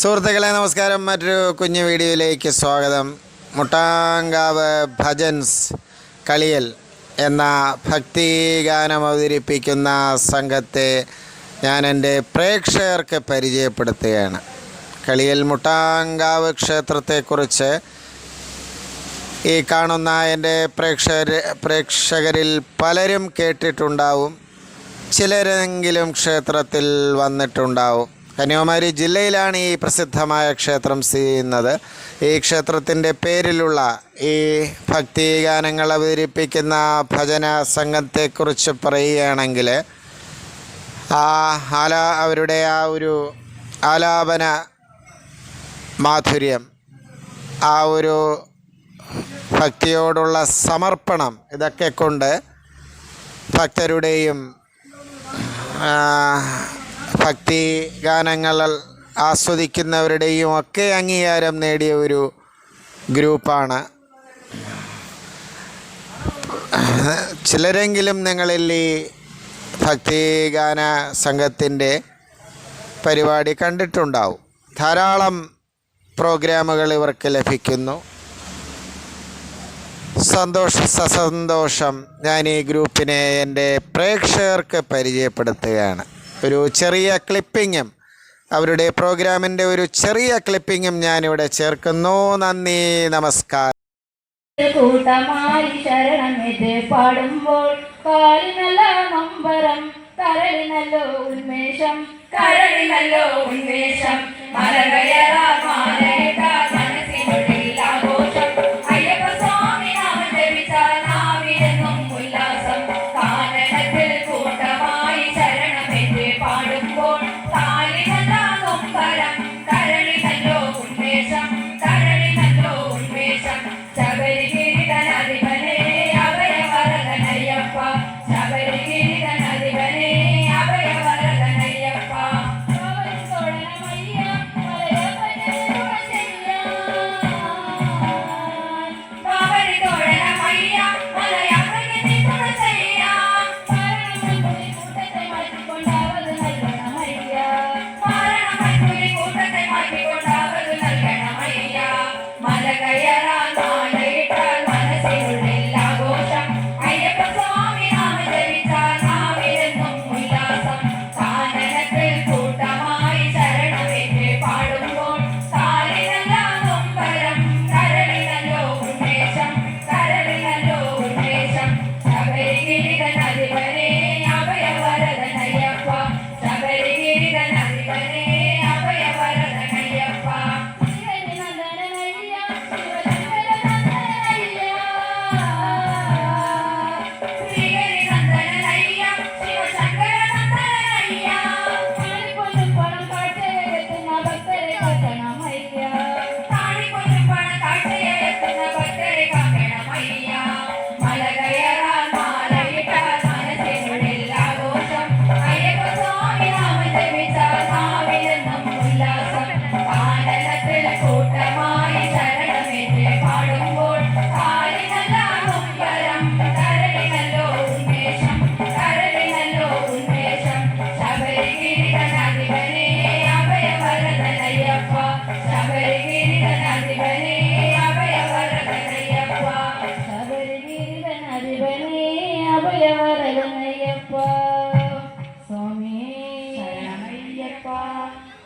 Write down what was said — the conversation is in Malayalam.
സുഹൃത്തുക്കളെ നമസ്കാരം. മറ്റൊരു കുഞ്ഞു വീഡിയോയിലേക്ക് സ്വാഗതം. മുട്ടാങ്കാവ് ഭജൻസ് കളിയൽ എന്ന ഭക്തിഗാനം അവതരിപ്പിക്കുന്ന സംഘത്തെ ഞാൻ എന്റെ പ്രേക്ഷകർക്ക് പരിചയപ്പെടുത്തുകയാണ്. കളിയൽ മുട്ടാങ്കാവ് ക്ഷേത്രത്തെക്കുറിച്ച് ഈ കാണുന്ന എന്റെ പ്രേക്ഷകർ പ്രേക്ഷകരിൽ പലരും കേട്ടിട്ടുണ്ടാവും. ചിലരെങ്കിലും ക്ഷേത്രത്തിൽ വന്നിട്ടുണ്ടാവും. കന്യാകുമാരി ജില്ലയിലാണ് ഈ പ്രസിദ്ധമായ ക്ഷേത്രം സ്ഥിതി ചെയ്യുന്നത്. ഈ ക്ഷേത്രത്തിന്റെ പേരിലുള്ള ഈ ഭക്തിഗാനങ്ങൾ അവതരിപ്പിക്കുന്ന ഭജന സംഘത്തെക്കുറിച്ച് പറയുകയാണെങ്കിൽ ആ ആലാ അവരുടെ ആ ഒരു ആലാപന മാധുര്യം ആ ഒരു ഭക്തിയോടുള്ള സമർപ്പണം ഇതൊക്കെ കൊണ്ട് ഭക്തരുടെയും ഭക്തി ഗാനങ്ങൾ ആസ്വദിക്കുന്നവരുടെയും ഒക്കെ അംഗീകാരം നേടിയ ഒരു ഗ്രൂപ്പാണ്. ചിലരെങ്കിലും നിങ്ങളിൽ ഈ ഭക്തിഗാന സംഘത്തിന്റെ പരിപാടി കണ്ടിട്ടുണ്ടാവും. ധാരാളം പ്രോഗ്രാമുകൾ ഇവർക്ക് ലഭിക്കുന്നു. സന്തോഷ സസന്തോഷം ഞാൻ ഈ ഗ്രൂപ്പിനെ എന്റെ പ്രേക്ഷകർക്ക് പരിചയപ്പെടുത്തുകയാണ്. ഒരു ചെറിയ ക്ലിപ്പിങ്ങും അവരുടെ പ്രോഗ്രാമിന്റെ ഒരു ചെറിയ ക്ലിപ്പിങ്ങും ഞാനിവിടെ ചേർക്കുന്നു. നന്ദി നമസ്കാരം. കൂട്ടമായി ശരണമിത് പാടുമ്പോൾ കാലിനല്ല നമ്പരം കരളിനല്ലോ ഉന്മേഷം കരളിനല്ലോ ഉന്മേഷം. அபயவரதனையப்பா